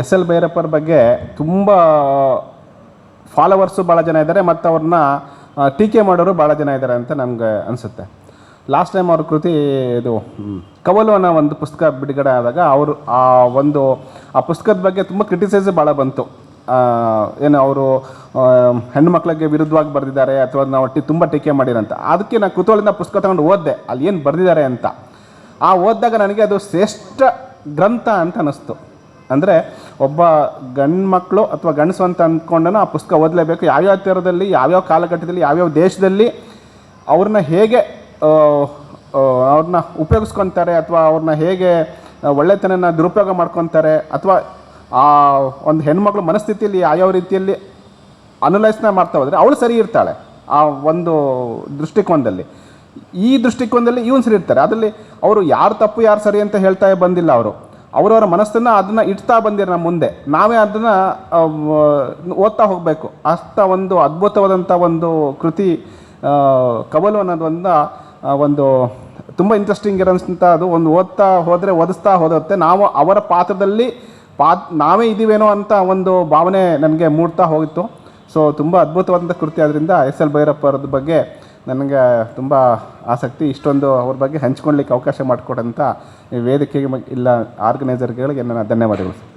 S L ಭೈರಪ್ಪರ ಬಗ್ಗೆ ತುಂಬ followers ಭಾಳ ಜನ ಇದ್ದಾರೆ ಮತ್ತು ಅವ್ರನ್ನ ಟೀಕೆ ಮಾಡೋರು ಭಾಳ ಜನ ಇದ್ದಾರೆ ಅಂತ ನನಗೆ ಅನಿಸುತ್ತೆ. ಲಾಸ್ಟ್ ಟೈಮ್ ಅವ್ರ ಕೃತಿ ಇದು ಕವಲು ಅನ್ನೋ ಒಂದು ಪುಸ್ತಕ ಬಿಡುಗಡೆ ಆದಾಗ ಅವರು, ಆ ಒಂದು, ಆ ಪುಸ್ತಕದ ಬಗ್ಗೆ ತುಂಬ ಕ್ರಿಟಿಸೈಸ್ ಭಾಳ ಬಂತು. ಏನು ಅವರು ಹೆಣ್ಮಕ್ಳಿಗೆ ವಿರುದ್ಧವಾಗಿ ಬರೆದಿದ್ದಾರೆ ಅಥವಾ ನಾವು ಟಿ ತುಂಬ ಟೀಕೆ ಮಾಡಿರಂತ ಅದಕ್ಕೆ ನಾನು ಕುತೂಹಲದಿಂದ ಪುಸ್ತಕ ತಗೊಂಡು ಓದಿದೆ, ಅಲ್ಲಿ ಏನು ಬರೆದಿದ್ದಾರೆ ಅಂತ. ಆ ಓದಿದಾಗ ನನಗೆ ಅದು ಶ್ರೇಷ್ಠ ಗ್ರಂಥ ಅಂತ ಅನ್ನಿಸ್ತು. ಅಂದರೆ ಒಬ್ಬ ಗಂಡು ಮಕ್ಕಳು ಅಥವಾ ಗಂಡಸು ಅಂತ ಅಂದ್ಕೊಂಡನು ಆ ಪುಸ್ತಕ ಓದಲೇಬೇಕು. ಯಾವ್ಯಾವ ಥರದಲ್ಲಿ, ಯಾವ್ಯಾವ ಕಾಲಘಟ್ಟದಲ್ಲಿ, ಯಾವ್ಯಾವ ದೇಶದಲ್ಲಿ ಅವ್ರನ್ನ ಹೇಗೆ ಅವ್ರನ್ನ ಉಪಯೋಗಿಸ್ಕೊತಾರೆ ಅಥವಾ ಅವ್ರನ್ನ ಹೇಗೆ ಒಳ್ಳೆತನನ ದುರುಪಯೋಗ ಮಾಡ್ಕೊತಾರೆ ಅಥವಾ ಆ ಒಂದು ಹೆಣ್ಮಕ್ಳು ಮನಸ್ಥಿತಿಯಲ್ಲಿ ಯಾವ್ಯಾವ ರೀತಿಯಲ್ಲಿ ಅನಲೈಸ್ನ ಮಾಡ್ತಾ ಹೋದರೆ ಅವಳು ಸರಿ ಇರ್ತಾಳೆ ಆ ಒಂದು ದೃಷ್ಟಿಕೋನದಲ್ಲಿ. ಈ ದೃಷ್ಟಿಕೋನದಲ್ಲಿ ಇವನು ಸರಿ ಇರ್ತಾರೆ. ಅದರಲ್ಲಿ ಅವರು ಯಾರು ತಪ್ಪು ಯಾರು ಸರಿ ಅಂತ ಹೇಳ್ತಾ ಬಂದಿಲ್ಲ ಅವರು. ಅವರವರ ಮನಸ್ಸನ್ನು ಅದನ್ನು ಇಡ್ತಾ ಬಂದಿರ ನಮ್ಮ ಮುಂದೆ. ನಾವೇ ಅದನ್ನು ಓದ್ತಾ ಹೋಗಬೇಕು. ಅಷ್ಟ ಒಂದು ಅದ್ಭುತವಾದಂಥ ಒಂದು ಕೃತಿ ಕವಲು ಅನ್ನೋದು ಒಂದು ತುಂಬ ಇಂಟ್ರೆಸ್ಟಿಂಗ್ ಇರೋಂಥ ಅದು ಒಂದು ಓದ್ತಾ ಹೋದರೆ ಓದಿಸ್ತಾ ಹೋದತ್ತೆ ನಾವು ಅವರ ಪಾತ್ರದಲ್ಲಿ ಪಾತ್, ನಾವೇ ಇದ್ದೀವೇನೋ ಅಂತ ಒಂದು ಭಾವನೆ ನನಗೆ ಮೂಡ್ತಾ ಹೋಗಿತ್ತು. ಸೊ ತುಂಬ ಅದ್ಭುತವಾದಂಥ ಕೃತಿ ಆದ್ದರಿಂದ ಎಸ್ ಎಲ್ ಭೈರಪ್ಪ ಅವ್ರದ್ದು ಬಗ್ಗೆ ನನಗೆ ತುಂಬ ಆಸಕ್ತಿ ಇಷ್ಟೊಂದು ಅವ್ರ ಬಗ್ಗೆ ಹಂಚ್ಕೊಳ್ಲಿಕ್ಕೆ ಅವಕಾಶ ಮಾಡಿಕೊಡಂಥ ಈ ವೇದಿಕೆಗೆ ಇಲ್ಲ ಆರ್ಗನೈಸರ್ಗಳಿಗೆ ನನ್ನ ಧನ್ಯವಾದಗಳು.